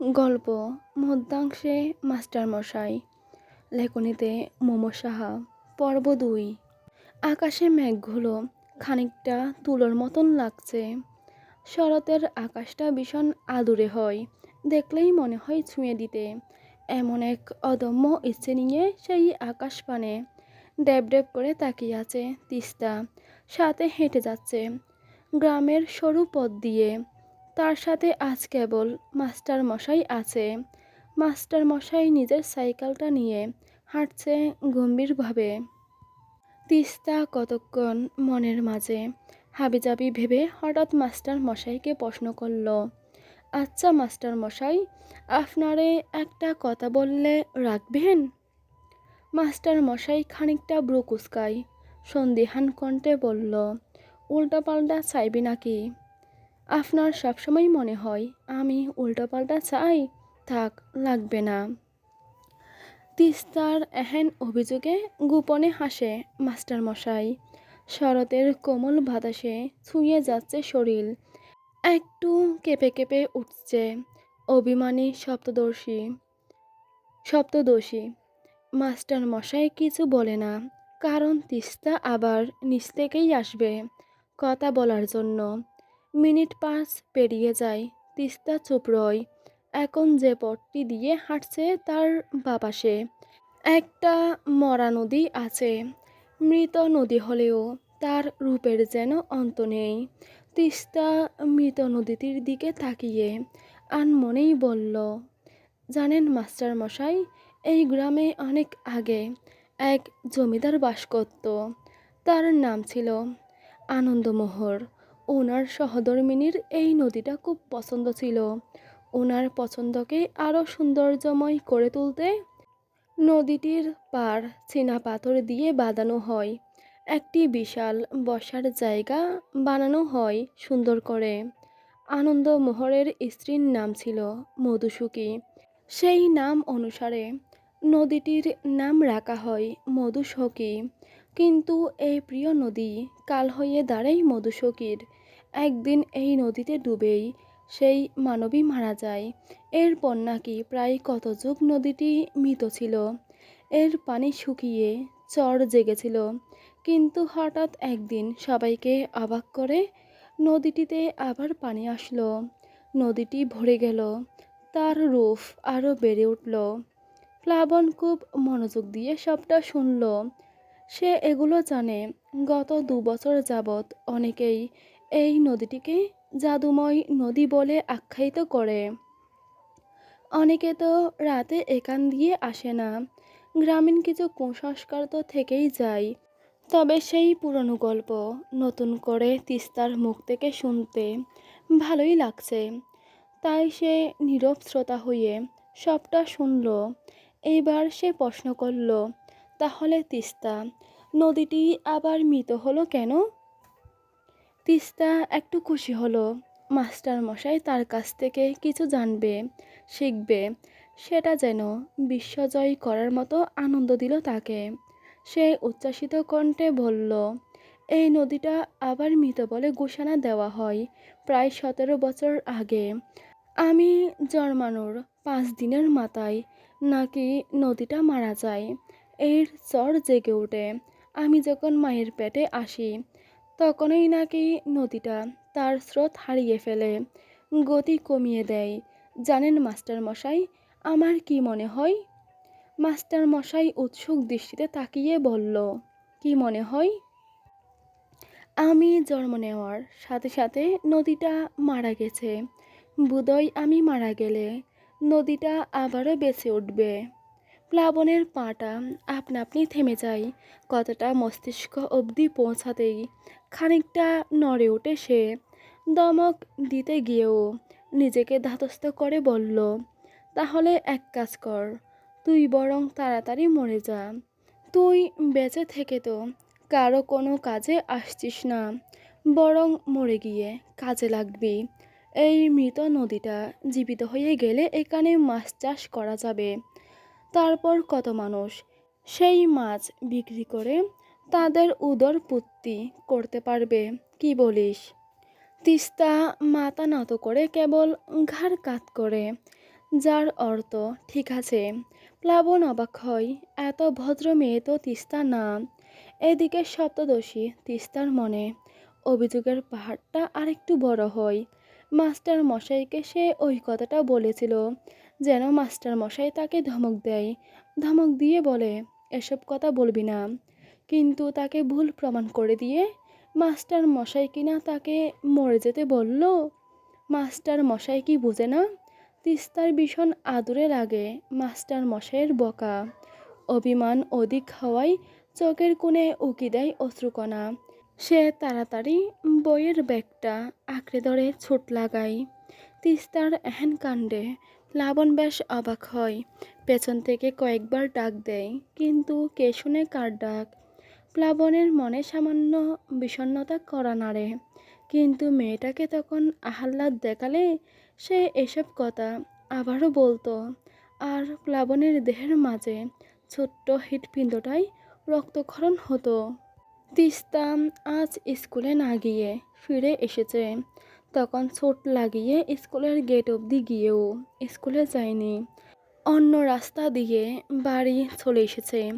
গল্প, মধ্যাংশে মাস্টারমশাই, লেখনীতে মোমো সাহা, পর্ব দুই। আকাশে মেঘগুলো খানিকটা তুলোর মতন লাগছে। শরতের আকাশটা ভীষণ আদুরে হয়, দেখলেই মনে হয় ছুঁয়ে দিতে। এমন এক অদম্য ইচ্ছে নিয়ে সেই আকাশ পানে ড্যাব ড্যাব করে তাকিয়ে আছে তিস্তা, সাথে হেঁটে যাচ্ছে। গ্রামের সরু পথ দিয়ে তার সাথে আজ কেবল মাস্টার মশাই আছে। মাস্টার মশাই নিজের সাইকেলটা নিয়ে হাঁটছে গম্ভীরভাবে। তিস্তা কতক্ষণ মনের মাঝে? হাবিজাবি ভেবে হঠাৎ মাস্টার মশাইকে প্রশ্ন করল আচ্ছা মাস্টার মশাই আপনারে একটা কথা বললে রাখবেন? মাস্টার মশাই খানিকটা ব্রু কুচকাই সন্দিহান কণ্ঠে বলল, উল্টাপাল্টা চাইবি নাকি? আপনার সবসময় মনে হয় আমি উল্টাপাল্টা চাই? থাক, লাগবে না। তিস্তার এহেন অভিযোগে গোপনে হাসে মাস্টার মশাই শরতের কোমল বাতাসে ছুঁয়ে যাচ্ছে শরীর। একটু কেঁপে কেঁপে উঠছে অভিমানী সপ্তদর্শী। সপ্তদোষী। মাস্টার মশাই কিছু বলে না, কারণ তিস্তা আবার নিচ থেকেই আসবে কথা বলার জন্য। মিনিট পাঁচ পেরিয়ে যায়, তিস্তা চুপ রয়। এখন যে পথটি দিয়ে হাঁটছে তার বাপাশে একটা মরা নদী আছে, মৃত নদী হলেও তার রূপের যেন অন্ত নেই। তিস্তা মৃত নদীটির দিকে তাকিয়ে আনমনেই বলল, জানেন মাস্টার মশাই, এই গ্রামে অনেক আগে এক জমিদার বাস করত। তার নাম ছিল আনন্দমোহর। ওনার সহধর্মিনীর এই নদীটা খুব পছন্দ ছিল। ওনার পছন্দকে আরও সৌন্দর্যময় করে তুলতে নদীটির পার চীনা পাথর দিয়ে বাঁধানো হয়। একটি বিশাল বসার জায়গা বানানো হয় সুন্দর করে। আনন্দমোহরের স্ত্রীর নাম ছিল মধুসুখী সেই নাম অনুসারে নদীটির নাম রাখা হয় মধুসখী। কিন্তু এই প্রিয় নদী কাল হয়ে দাঁড়াই মধুসখীর। একদিন এই নদীতে ডুবেই সেই মানবী মারা যায়। এরপর নাকি প্রায় কত যুগ নদীটি মৃত ছিল? এর পানি শুকিয়ে চর জেগেছিল। কিন্তু হঠাৎ একদিন সবাইকে অবাক করে নদীটিতে আবার পানি আসলো। নদীটি ভরে গেল। তার রূপ আরও বেড়ে উঠল। প্লাবন খুব মনোযোগ দিয়ে সবটা শুনল। সে এগুলো জানে। গত দু বছর যাবৎ অনেকেই এই নদীটিকে জাদুময় নদী বলে আখ্যায়িত করে। অনেকে তো রাতে একান দিয়ে আসে না। গ্রামীণ কিছু কুসংস্কার তো থেকেই যায়। তবে সেই পুরনো গল্প, নতুন করে তিস্তার মুখ থেকে শুনতে ভালোই লাগছে। তাই সে নীরব শ্রোতা হয়ে সবটা শুনল। এইবার সে প্রশ্ন করল, তাহলে তিস্তা, নদীটি আবার মৃত হলো কেন? তিস্তা একটু খুশি হলো, মাস্টার মশাই তার কাছ থেকে কিছু জানবে, শিখবে, সেটা যেন বিশ্বজয় করার মতো আনন্দ দিল তাকে। সে উচ্ছ্বাসিত কণ্ঠে বলল, এই নদীটা আবার মৃত বলে ঘোষণা দেওয়া হয় প্রায় সতেরো বছর আগে। আমি জন্মানোর পাঁচ দিনের মাথায় নাকি নদীটা মারা যায়। এর চর জেগে ওঠে। আমি যখন মায়ের পেটে আসি, তখনই নাকি নদীটা তার স্রোত হারিয়ে ফেলে। গতি কমিয়ে দেয়। জানেন মাস্টার মশাই, আমার কি মনে হয়? মাস্টার মশাই উৎসুক দৃষ্টিতে তাকিয়ে বলল, কি মনে হয়? আমি জন্ম নেওয়ার সাথে সাথে নদীটা মারা গেছে। বুদয় আমি মারা গেলে নদীটা আবারও বেঁচে উঠবে। প্লাবনের পাটা আপনা আপনি থেমে যায়। কতটা মস্তিষ্ক অবধি পৌঁছাতেই খানিকটা নড়ে ওঠে সে। দমক দিতে গিয়েও নিজেকে ধাতস্থ করে বলল, তাহলে এক কাজ কর, তুই বরং তাড়াতাড়ি মরে যা। তুই বেঁচে থেকে তো কারও কোনো কাজে আসছিস না, বরং মরে গিয়ে কাজে লাগবি। এই মৃত নদীটা জীবিত হয়ে গেলে এখানে মাছ চাষ করা যাবে। তারপর কত মানুষ? সেই মাছ বিক্রি করে তাদের উদর পুত্তি করতে পারবে, কি বলিস? তিস্তা মাথা নত করে কেবল ঘাড় কাত করে, যার অর্থ ঠিক আছে, প্লাবন অবাক হয়, এত ভদ্র মেয়ে তো তিস্তা না। এদিকে সপ্তদশী তিস্তার মনে, অভিযোগের পাহাড়টা আরেকটু বড় হয় মাস্টার মশাইকে সে ওই কথাটা বলেছিল, যেন মাস্টার মশাই তাকে ধমক দেয়। ধমক দিয়ে বলে, এসব কথা বলবি না। কিন্তু তাকে ভুল প্রমাণ করে দিয়ে মাস্টার মশাই কিনা তাকে মরে যেতে বলল? মাস্টার মশাই কি বুঝে না? তিস্তার ভীষণ আদুরে লাগে মাস্টার মশাইয়ের বকা। অভিমান অধিক হওয়ায় চোখের কোণে উকি দেয় অশ্রুকণা। সে তাড়াতাড়ি বইয়ের ব্যাগটা আঁকড়ে ধরে ছুট লাগায়। তিস্তার এহেন কাণ্ডে প্লাবন বেশ অবাক হয়। পেছন থেকে কয়েকবার ডাক দেয়, কিন্তু কে শুনে কার ডাক? প্লাবনের মনে সামান্য বিষণ্ণতা করা নাড়ে। কিন্তু মেয়েটাকে তখন আহ্লাদ দেখালে সে এসব কথা আবারও বলতো। আর প্লাবনের দেহের মাঝে ছোট্ট হৃৎপিণ্ডটাই রক্তক্ষরণ হতো। তিস্তা আজ স্কুলে না গিয়ে ফিরে এসেছে। তখন ছোট লাগিয়ে স্কুলের গেট অবধি গিয়েও স্কুলে যায়নি। অন্য রাস্তা দিয়ে বাড়ি চলে এসেছে।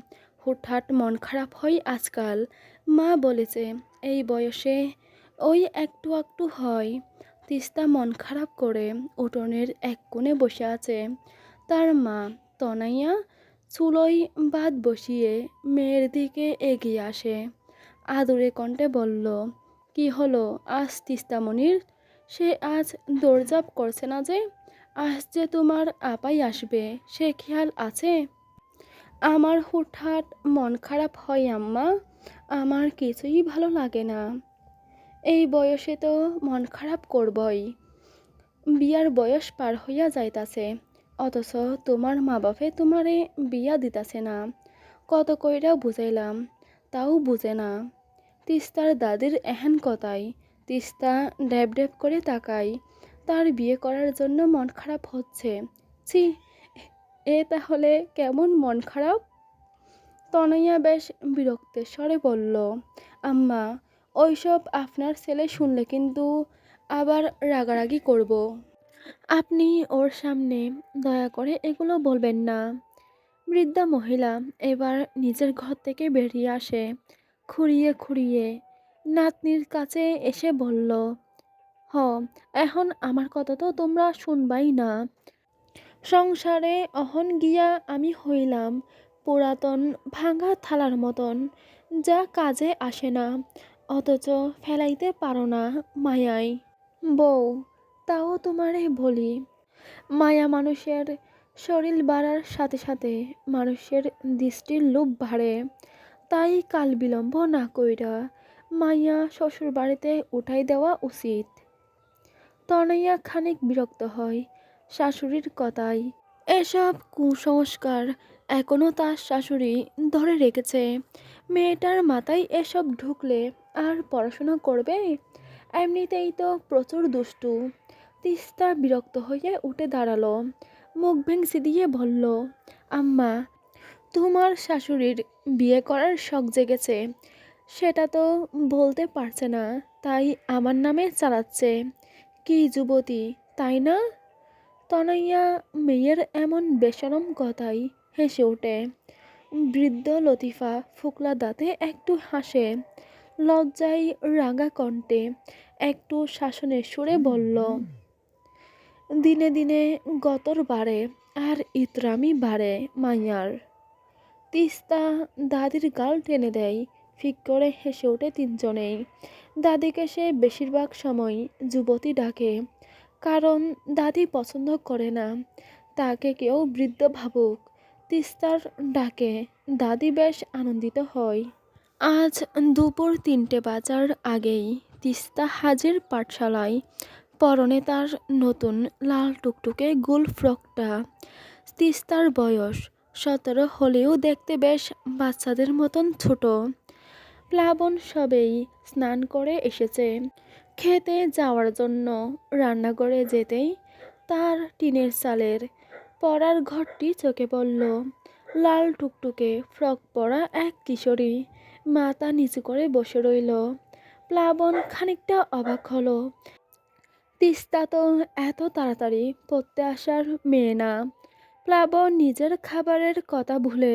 হুটহাট মন খারাপ হয় আজকাল। মা বলেছে, এই বয়সে ওই একটু একটু হয়। তিস্তা মন খারাপ করে উঠোনের এক কোণে বসে আছে। তার মা তনাইয়া চুলোয় বাদ বসিয়ে মেয়ের দিকে এগিয়ে আসে। আদুরে কণ্ঠে বলল, কি হলো? আজ তিস্তামণির সে আজ দৌড়জাপ করছে না যে? আজ যে তোমার আপাই আসবে, সে খেয়াল আছে? আমার হুটহাট মন খারাপ হয় আম্মা, আমার কিছুই ভালো লাগে না। এই বয়সে তো মন খারাপ করবই। বিয়ার বয়স পার হইয়া যাইতাছে, অথচ তোমার মা বাপে তোমারে বিয়া দিতাছে না। কত কইরা বুঝাইলাম তাও বুঝে না। তিস্তার দাদির এহেন কথাই, তিস্তা ড্যাব ড্যাব করে তাকাই তার বিয়ে করার জন্য মন খারাপ হচ্ছে। ছি, এ তাহলে কেমন মন খারাপ? তনয়া বেশ বিরক্তের স্বরে বলল, আম্মা, ওইসব আপনার ছেলে শুনলে কিন্তু আবার রাগারাগি করব। আপনি ওর সামনে দয়া করে এগুলো বলবেন না। বৃদ্ধা মহিলা এবার নিজের ঘর থেকে বেরিয়ে আসে। খুঁড়িয়ে খুঁড়িয়ে নাতনির কাছে এসে বলল, হ, এখন আমার কথা তো তোমরা শুনবাই না। সংসারে অহন গিয়া আমি হইলাম পুরাতন ভাঙা থালার মতন। যা কাজে আসে না, অথচ ফেলাইতে পারো না মায়াই বউ, তাও তোমারে বলি, মায়া মানুষের শরীর বাড়ার সাথে সাথে মানুষের দৃষ্টির লোভ বাড়ে। তাই কাল বিলম্ব না কইরা মাইয়া শ্বশুর বাড়িতে উঠাই দেওয়া উচিত। তনয়া খানিক বিরক্ত হয় শাশুড়ির কথায়। এসব কুসংস্কার এখনও তার শাশুড়ি ধরে রেখেছে। মেয়েটার মাথায় এসব ঢুকলে আর পড়াশোনা করবে? এমনিতেই তো প্রচুর দুষ্টু। তিস্তা বিরক্ত হয়ে উঠে দাঁড়াল। মুখ ভেঙসি দিয়ে বলল, আম্মা, তোমার শাশুড়ির বিয়ে করার শখ জেগেছে। সেটা তো বলতে পারছে না, তাই আমার নামে চালাচ্ছে। কি যুবতী, তাই না? তনইয়া মেয়ের এমন বেসরম কথাই হেসে ওঠে। বৃদ্ধ লতিফা ফুকলা দাঁতে একটু হাসে, লজ্জায় রাঙা কণ্ঠে একটু শাসনের সুরে বলল দিনে দিনে গতর বাড়ে আর ইতরামি বাড়ে মাইয়ার। তিস্তা দাদির গাল টেনে দেয়, ফিক করে হেসে ওঠে তিনজনেই। দাদিকে সে বেশিরভাগ সময় যুবতী ডাকে, কারণ দাদি পছন্দ করে না, তাকে কেউ বৃদ্ধ ভাবুক। তিস্তার ডাকে, দাদি বেশ আনন্দিত হয়। আজ দুপুর তিনটে বাজার আগেই তিস্তা হাজির পাঠশালায় পরনে তার নতুন লাল টুকটুকে গোল ফ্রকটা। তিস্তার বয়স, সতেরো হলেও দেখতে বেশ বাচ্চাদের মতন ছোট। প্লাবন সবেই স্নান করে এসেছে। খেতে যাওয়ার জন্য রান্নাঘরে যেতেই তার টিনের চালের পড়ার ঘরটি চোখে পড়ল। লাল টুকটুকে ফ্রক পরা এক কিশোরী মাথা নিচু করে বসে রইল। প্লাবন খানিকটা অবাক হলো। তিস্তা তো এত তাড়াতাড়ি পড়তে আসার মেয়ে না। প্লাবন নিজের খাবারের কথা ভুলে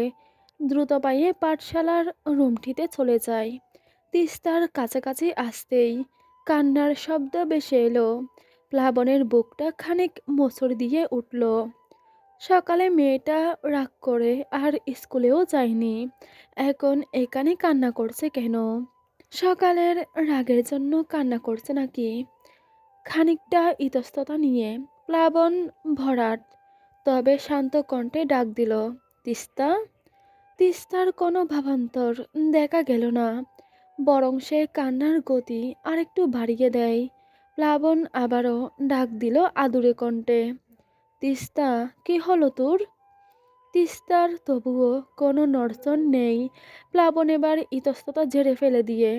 দ্রুত পায়ে পাঠশালার রুমটিতে চলে যায়। তিস্তার কাছাকাছি আসতেই কান্নার শব্দ ভেসে এলো। প্লাবনের বুকটা খানিক মোচড় দিয়ে উঠল। সকালে মেয়েটা রাগ করে আর স্কুলেও যায়নি। এখন এখানে কান্না করছে কেন? সকালের রাগের জন্য কান্না করছে নাকি? খানিকটা ইতস্ততা নিয়ে প্লাবন ভরাট, তবে শান্ত কণ্ঠে ডাক দিল, তিস্তা, তিস্তার কোনো ভাবান্তর দেখা গেল না। বরং সে কান্নার গতি আরেকটু বাড়িয়ে দেয়। প্লাবন আবারও ডাক দিল আদুরে কণ্ঠে, তিস্তা, কি হলো তোর? তিস্তার তবুও কোনো নড়চড় নেই। প্লাবন এবার ইতস্ততা ঝেড়ে ফেলে দিয়ে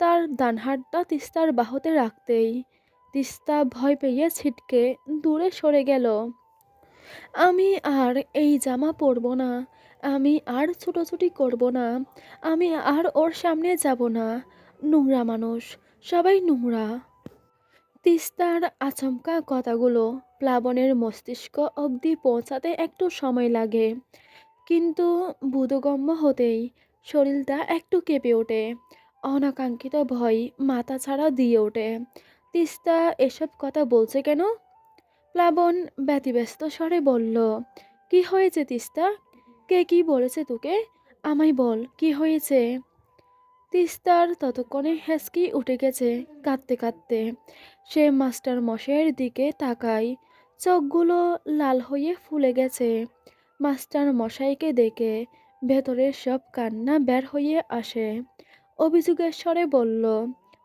তার ডান হাতটা তিস্তার বাহুতে রাখতেই তিস্তা ভয় পেয়ে ছিটকে দূরে সরে গেল। আমি আর এই জামা পরবো না, আমি আর ছুটোছুটি করব না, আমি আর ওর সামনে যাব না, নোংরা মানুষ, সবাই নোংরা। তিস্তার আচমকা কথাগুলো প্লাবনের মস্তিষ্ক অবধি পৌঁছাতে একটু সময় লাগে, কিন্তু বোধগম্য হতেই শরীরটা একটু কেঁপে ওঠে, অনাকাঙ্ক্ষিত ভয় মাথা ছাড়া দিয়ে ওঠে। তিস্তা এসব কথা বলছে কেন? প্লাবন ব্যতিব্যস্ত স্বরে বলল, কি হয়েছে তিস্তা? কে কি বলেছে তোকে? আমায় বল, কি হয়েছে? তিস্তার ততক্ষণে হেসকি উঠে গেছে কাঁদতে কাঁদতে। সে মাস্টার মশাইয়ের দিকে তাকায়, চোখগুলো লাল হয়ে ফুলে গেছে। মাস্টার মশাইকে দেখে ভেতরের সব কান্না বের হয়ে আসে। অভিযোগের স্বরে বলল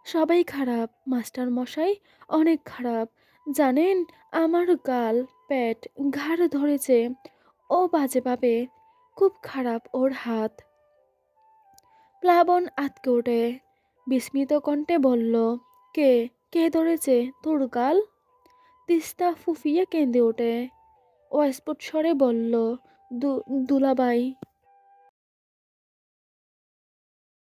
সবাই খারাপ, মাস্টার মশাই অনেক খারাপ। জানেন, আমার গাল, পেট ঘাড় ধরেছে। ও বাজে পাবে খুব খারাপ ওর হাত। প্লাবন আতকে ওঠে। বিস্মিত কণ্ঠে বলল, কে কে ধরেছে তোর গাল? তিস্তা ফুফিয়ে কেঁদে ওঠে। অস্ফুট স্বরে বলল দুলাবাই।